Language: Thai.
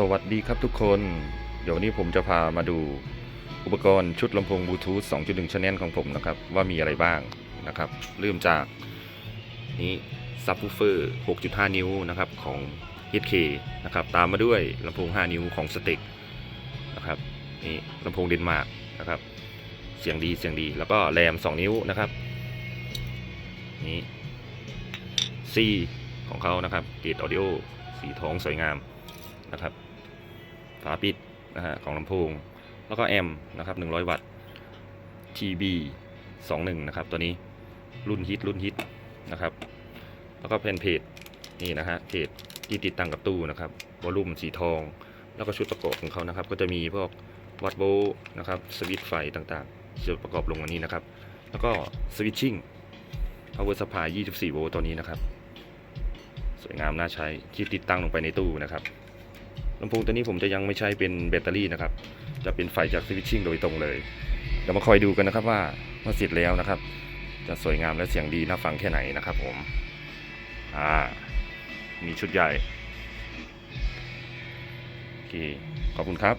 สวัสดีครับทุกคน เดี๋ยวนนี้ผมจะพามาดูอุปกรณ์ชุดลำโพงบลูทูธ 2.1 channel ของผมนะครับ ว่ามีอะไรบ้างนะครับ เริ่มจากนี้ซับ w ูเฟอร์ 6.5 นิ้วนะครับของ HK นะครับตามมาด้วยลำโพง 5 นิ้วของสเต็กนะครับนี่ลำโพงเดนมาร์กนะครับ เสียงดีเสียงดีแล้วก็แรม 2 นิ้วนะครับนี่ C ของเขานะครับเกตออดิโอสีทองสวยงาม นะครับ ฝาปิดนะฮะของลำโพง แล้วก็แอมนะครับ100 วัตต์ TB 21นะครับ ตัวนี้รุ่นฮิตรุ่นฮิตนะครับ แล้วก็เป็นเพจนี่นะฮะเพจที่ติดตั้งกับตู้นะครับวอลลุ่มสีทอง แล้วก็ชุดประกอบของเขานะครับ ก็จะมีพวกวัตต์โวลต์นะครับสวิตช์ไฟต่างๆจะประกอบลงอันนี้นะครับ แล้วก็สวิตชิ่ง power supply 24 โวลต์ตัวนี้นะครับ สวยงามน่าใช้ที่ติดตั้งลงไปในตู้นะครับ ลำโพงตัวนี้ผมจะยังไม่ใช้เป็นแบตเตอรี่นะครับ จะเป็นไฟจากสวิตชิ่งโดยตรงเลยเดี๋ยวมาคอยดูกันนะครับว่าเมื่อเสร็จแล้วนะครับ จะสวยงามและเสียงดีน่าฟังแค่ไหนนะครับผมอ่ามีชุดใหญ่โอเคขอบคุณครับ